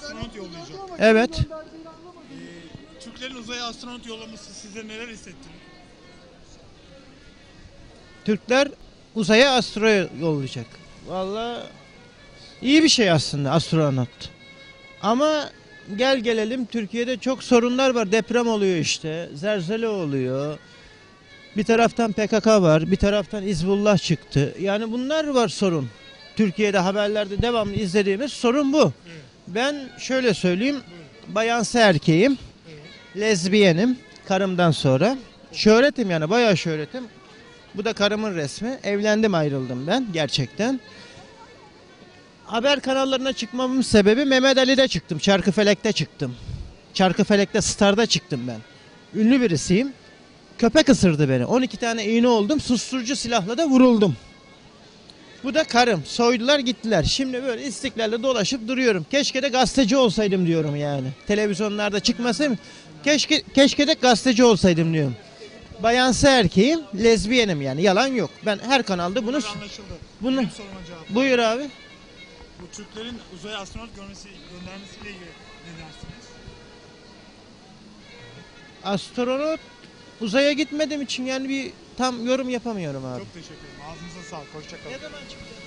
astronot yollayacak. Evet. Ee, Türklerin uzaya astronot yollaması size neler hissettirir? Türkler uzaya astro yollayacak. Vallahi iyi bir şey aslında astronot. Ama gel gelelim Türkiye'de çok sorunlar var. Deprem oluyor işte. Zelzele oluyor. Bir taraftan PKK var, bir taraftan İzbullah çıktı. Yani bunlar var sorun. Türkiye'de haberlerde devamlı izlediğimiz sorun bu. Evet. Ben şöyle söyleyeyim. Bayansı erkeğim. Lezbiyenim. Karımdan sonra. Şöhretim yani bayağı şöhretim. Bu da karımın resmi. Evlendim ayrıldım ben gerçekten. Haber kanallarına çıkmamın sebebi Mehmet Ali'de çıktım. Çarkıfelek'te çıktım. Çarkıfelek'te Star'da çıktım ben. Ünlü birisiyim. Köpek ısırdı beni. 12 tane iğne oldum. Susturucu silahla da vuruldum. Bu da karım. Soydular gittiler. Şimdi böyle istiklalde dolaşıp duruyorum. Keşke de gazeteci olsaydım diyorum yani. Televizyonlarda çıkmasaydım. Keşke, keşke de gazeteci olsaydım diyorum. Bayansı erkeğim, lezbiyenim yani. Yalan yok. Ben her kanalda bunu... Anlaşıldı. bunu- Benim soruma cevap. Buyur abi. Bu Türklerin uzaya astronot görmesi, göndermesiyle ilgili ne dersiniz? Astronot uzaya gitmediğim için yani bir tam yorum yapamıyorum abi. Çok teşekkür ederim. Ağzınıza sağlık. Hoşçakalın. Ne zaman çıkacak?